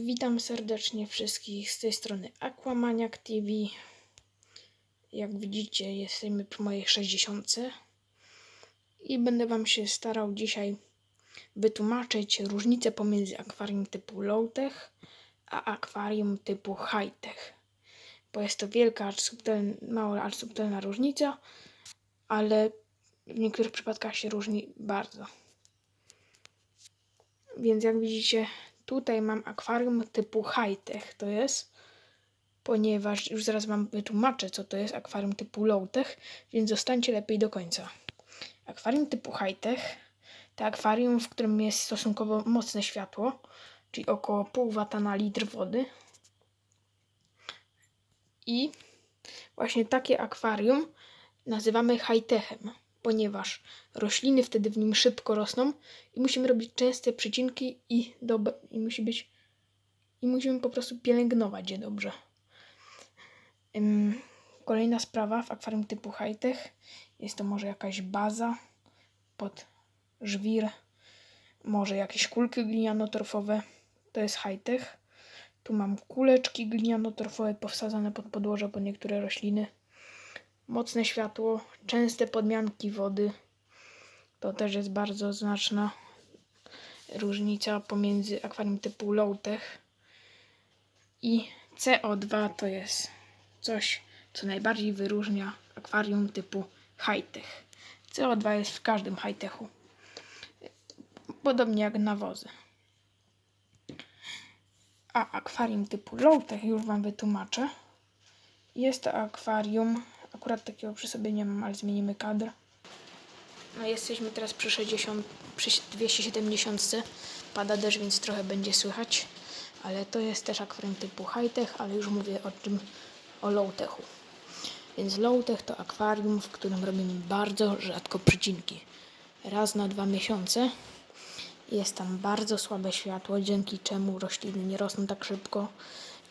Witam serdecznie wszystkich z tej strony Aquamaniac TV. Jak widzicie, jesteśmy przy mojej 60. I będę Wam się starał dzisiaj wytłumaczyć różnicę pomiędzy akwarium typu low-tech a akwarium typu high-tech. Bo jest to wielka, mała, acz subtelna różnica, ale w niektórych przypadkach się różni bardzo. Więc jak widzicie, tutaj mam akwarium typu high-tech, to jest, ponieważ już zaraz Wam wytłumaczę, co to jest akwarium typu low-tech, więc zostańcie lepiej do końca. Akwarium typu high-tech to akwarium, w którym jest stosunkowo mocne światło, czyli około pół wata na litr wody. I właśnie takie akwarium nazywamy high-techem, ponieważ rośliny wtedy w nim szybko rosną i musimy robić częste przecinki i, i musi być i musimy po prostu pielęgnować je dobrze. Ym, kolejna sprawa w akwarium typu high-tech jest to może jakaś baza pod żwir, może jakieś kulki glinianotorfowe, to jest high-tech. Tu mam kuleczki glinianotorfowe powsadzane pod podłoże pod niektóre rośliny. Mocne światło, częste podmianki wody. To też jest bardzo znaczna różnica pomiędzy akwarium typu low-tech i CO2 to jest coś, co najbardziej wyróżnia akwarium typu high-tech. CO2 jest w każdym high-techu. Podobnie jak nawozy. A akwarium typu low-tech już Wam wytłumaczę. Jest to akwarium, akurat takiego przy sobie nie mam, ale zmienimy kadr. No jesteśmy teraz przy 60, przy 270. Pada deszcz, więc trochę będzie słychać. Ale to jest też akwarium typu high-tech, ale już mówię o czym, o low-techu. Więc low-tech to akwarium, w którym robimy bardzo rzadko przecinki. Raz na dwa miesiące. Jest tam bardzo słabe światło, dzięki czemu rośliny nie rosną tak szybko.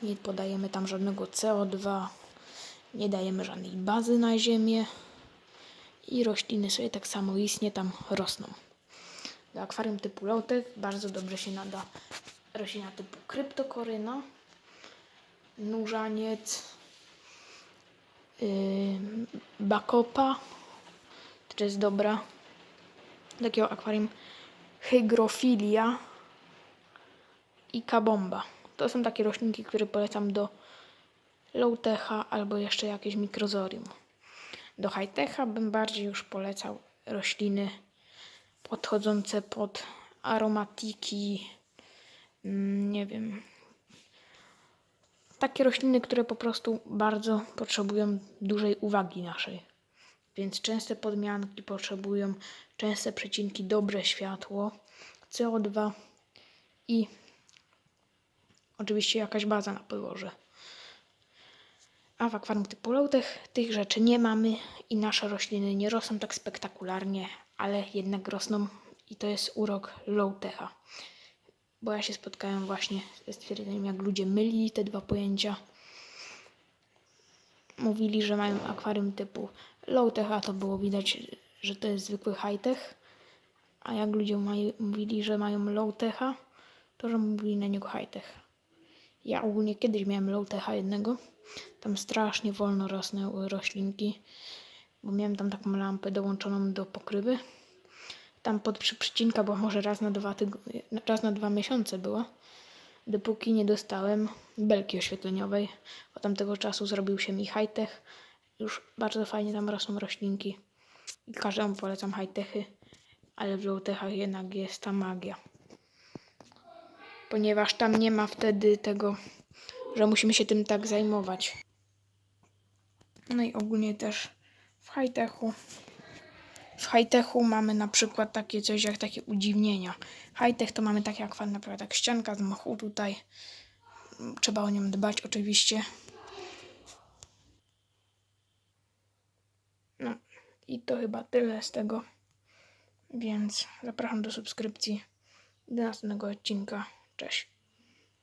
Nie podajemy tam żadnego CO2, nie dajemy żadnej bazy na ziemię i rośliny sobie tak samo istnie tam rosną. Do akwarium typu low-tech bardzo dobrze się nada roślina typu kryptokoryna, nurzaniec, yy, bakopa, to jest dobra. Takiego akwarium hygrofilia i kabomba. To są takie roślinki, które polecam do low-techa albo jeszcze jakieś mikrozorium. Do high-techa bym bardziej już polecał rośliny podchodzące pod aromatiki, mm, nie wiem. Takie rośliny, które po prostu bardzo potrzebują dużej uwagi naszej. Więc częste podmianki potrzebują, częste przecinki, dobre światło, CO2 i oczywiście jakaś baza na podłoże. A w akwarium typu low-tech tych rzeczy nie mamy i nasze rośliny nie rosną tak spektakularnie, ale jednak rosną i to jest urok low-techa. Bo ja się spotkałem właśnie ze stwierdzeniem, jak ludzie mylili te dwa pojęcia. Mówili, że mają akwarium typu low-tech, a to było widać, że to jest zwykły high-tech. A jak ludzie mówili, że mają low-techa, to że mówili na niego high-tech. Ja ogólnie kiedyś miałem low-techa jednego. Tam strasznie wolno rosną roślinki, bo miałem tam taką lampę dołączoną do pokrywy. Tam pod przy- przycinka była może raz na dwa tygo- raz na dwa miesiące była. Dopóki nie dostałem belki oświetleniowej. Od tamtego czasu zrobił się mi high-tech. Już bardzo fajnie tam rosną roślinki. I każdemu polecam high-techy, ale w low-techach jednak jest ta magia. Ponieważ tam nie ma wtedy tego, że musimy się tym tak zajmować. No i ogólnie też w high-techu. W high-techu mamy na przykład takie coś jak takie udziwnienia. High-tech to mamy takie jak na przykład jak ścianka z mchu tutaj. Trzeba o nią dbać oczywiście. No i to chyba tyle z tego. Więc zapraszam do subskrypcji. Do następnego odcinka. Cześć.